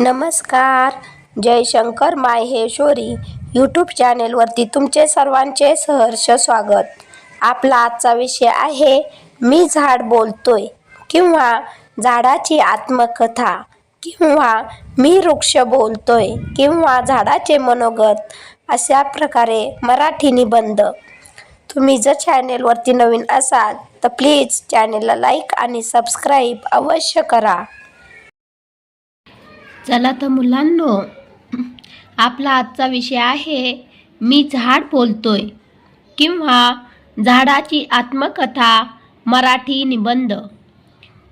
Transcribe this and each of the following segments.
नमस्कार. जयशंकर माहेश्वरी यूट्यूब चॅनेलवरती तुमचे सर्वांचे सहर्ष स्वागत. आपला आजचा विषय आहे मी झाड बोलतोय किंवा झाडाची आत्मकथा किंवा मी वृक्ष बोलतोय किंवा झाडाचे मनोगत अशा प्रकारे मराठी निबंध. तुम्ही जर चॅनेलवरती नवीन असाल तर प्लीज चॅनेलला लाईक आणि सबस्क्राईब अवश्य करा. चला तर मुलांनो आपला आजचा विषय आहे मी झाड बोलतोय किंवा झाडाची आत्मकथा मराठी निबंध.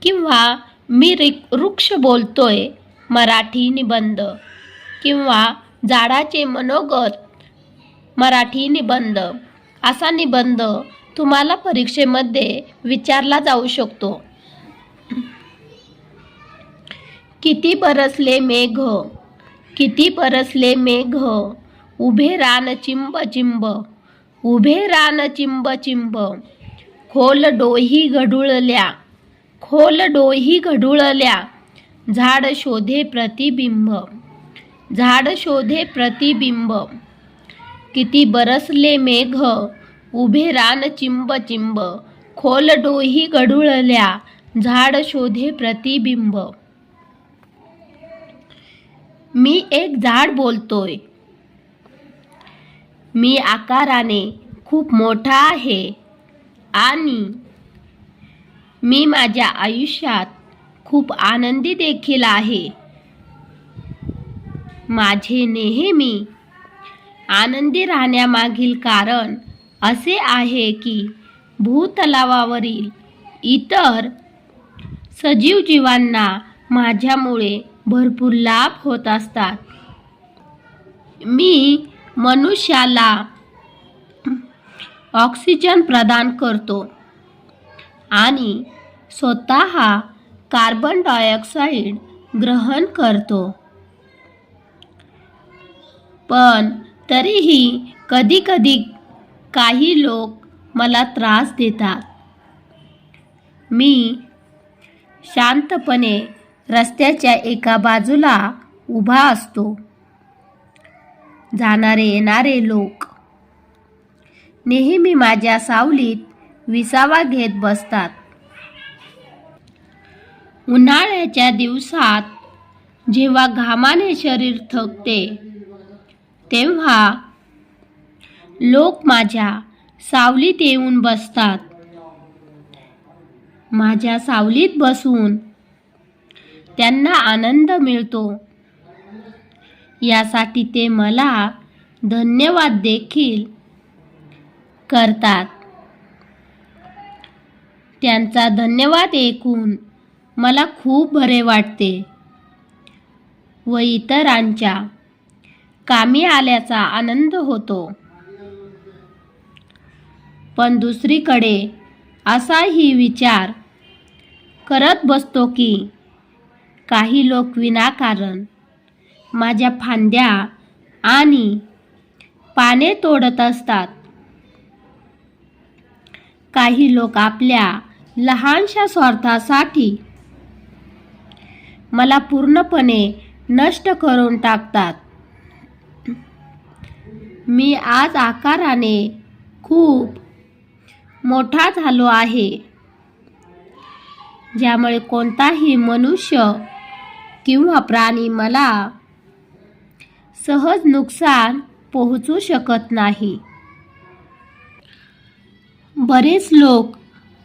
किंवा मी रिक वृक्ष बोलतोय मराठी निबंध. किंवा झाडाचे मनोगत मराठी निबंध. असा निबंध तुम्हाला परीक्षेमध्ये विचारला जाऊ शकतो. किती बरसले मेघ किती बरसले मेघ. उभे रान चिंब चिंब उभे रान चिंब चिंब. खोल डोही घडुळल्या खोल डोही घडुळल्या. झाड शोधे प्रतिबिंब झाड शोधे प्रतिबिंब. किती बरसले मेघ उभे रान चिंब चिंब. खोल डोही गढुळल्या झाड शोधे प्रतिबिंब. मी एक झाड बोलतोय. मी आकाराने खूप मोठा आहे आणि मी माझ्या आयुष्यात खूप आनंदी देखील आहे. माझे नेहमी आनंदी राहण्यामागील कारण असे आहे की भूतलावावरील इतर सजीव जीवांना माझ्यामुळे भरपूर लाभ होत असतात. मी मनुष्याला ऑक्सिजन प्रदान करतो आणि स्वतः कार्बन डायऑक्साईड ग्रहण करतो. पण तरीही कधीकधी काही लोक मला त्रास देतात. मी शांतपणे रस्त्याच्या एका बाजूला उभा असतो. जाणारे येणारे लोक. नेहमी माझ्या सावलीत विसावा घेत बसतात. उन्हाळ्याच्या दिवसात जेव्हा घामाने शरीर थकते तेव्हा लोक माझ्या सावलीत येऊन बसतात. माझ्या सावलीत बसून त्यांना आनंद मिळतो. यासाठी ते मला धन्यवाद देखील करतात. त्यांचा धन्यवाद ऐकून मला खूप बरे वाटते. व इतरांच्या कामी आल्याचा आनंद होतो. पण दुसरीकडे असाही विचार करत बसतो की काही लोक विनाकारण माझ्या फांद्या आणि पाने तोडत असतात. काही लोक आपल्या लहानशा स्वार्थासाठी मला पूर्णपणे नष्ट करून टाकतात. मी आज आकाराने खूप मोठा झालो आहे ज्यामुळे कोणताही मनुष्य किंवा प्राणी मला सहज नुकसान पोहोचू शकत नाही. बरेच लोक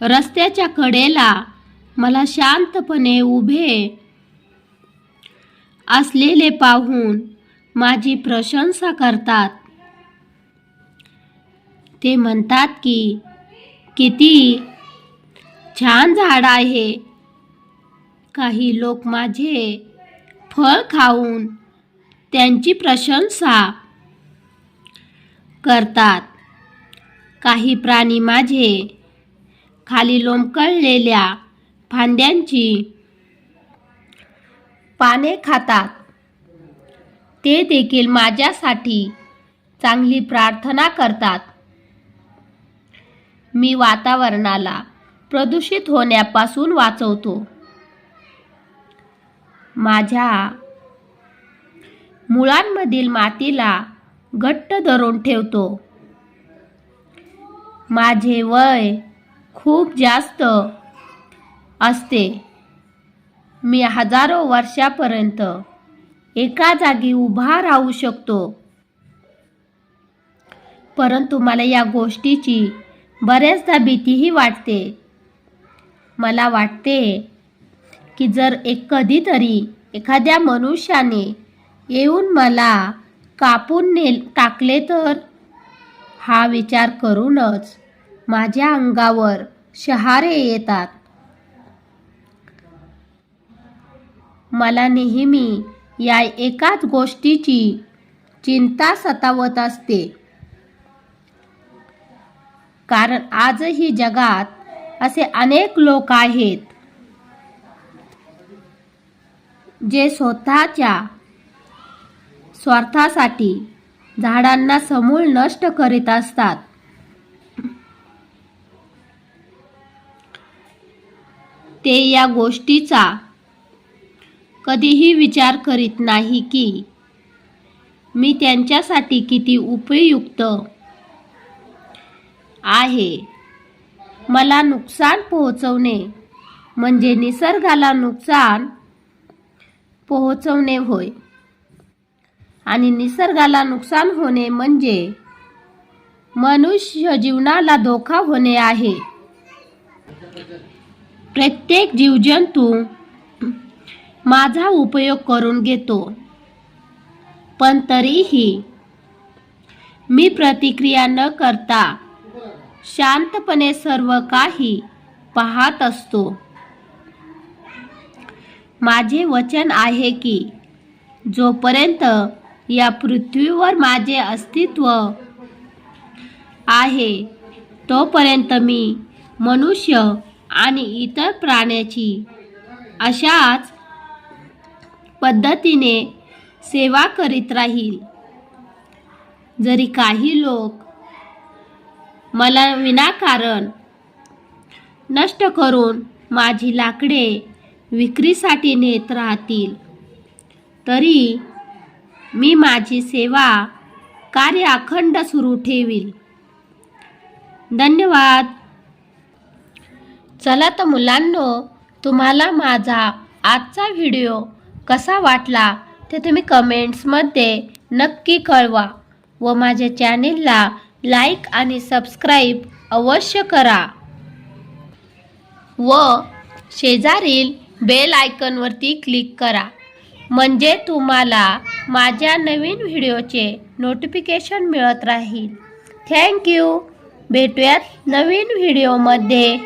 रस्त्याच्या कडेला मला शांतपणे उभे असलेले पाहून माझी प्रशंसा करतात. ते म्हणतात की किती छान झाड आहे. काही लोक माझे फळ खाऊन त्यांची प्रशंसा करतात. काही प्राणी माझे खाली लोंबकळलेल्या फांद्यांची पाने खातात. ते देखील माझ्यासाठी चांगली प्रार्थना करतात. मी वातावरणाला प्रदूषित होण्यापासून वाचवतो. माझ्या मुळांमधील मातीला घट्ट धरून ठेवतो. माझे वय खूप जास्त असते. मी हजारो वर्षापर्यंत एका जागी उभा राहू शकतो. परंतु मला या गोष्टीची बऱ्याचदा भीतीही वाटते. मला वाटते की जर एक कधीतरी एखाद्या मनुष्याने येऊन मला कापून ने टाकले तर? हा विचार करूनच माझ्या अंगावर शहारे येतात. मला नेहमी या एकाच गोष्टीची चिंता सतावत असते. कारण आजही जगात असे अनेक लोक आहेत जे स्वतःच्या स्वार्थासाठी झाडांना समूळ नष्ट करीत असतात. ते या गोष्टीचा कधीही विचार करीत नाही की मी त्यांच्यासाठी किती उपयुक्त आहे. मला नुकसान पोहोचवणे म्हणजे निसर्गाला नुकसान पोहोचवणे होय. आणि निसर्गाला नुकसान होणे म्हणजे मनुष्य जीवनाला धोका होणे आहे. प्रत्येक जीवजंतू माझा उपयोग करून घेतो. पण तरीही मी प्रतिक्रिया न करता शांतपणे सर्व काही पाहत असतो. माझे वचन आहे की जोपर्यंत या पृथ्वीवर माझे अस्तित्व आहे तोपर्यंत मी मनुष्य आणि इतर प्राण्याची अशाच पद्धतीने सेवा करीत राहील. जरी काही लोक मला विनाकारण नष्ट करून माझी लाकडे विक्रीसाठी नेत राहतील. तरी मी माझी सेवा कार्य अखंड सुरू ठेवील. धन्यवाद. चला तर मुलांनो तुम्हाला माझा आजचा व्हिडिओ कसा वाटला ते तुम्ही कमेंट्समध्ये नक्की कळवा व माझ्या चॅनेलला लाईक आणि सबस्क्राईब अवश्य करा. व शेजारील बेल आयकनवरती क्लिक करा. म्हणजे तुम्हाला माझ्या नवीन व्हिडिओचे नोटिफिकेशन मिळत राहील. थँक्यू भेटूयात नवीन व्हिडिओमध्ये.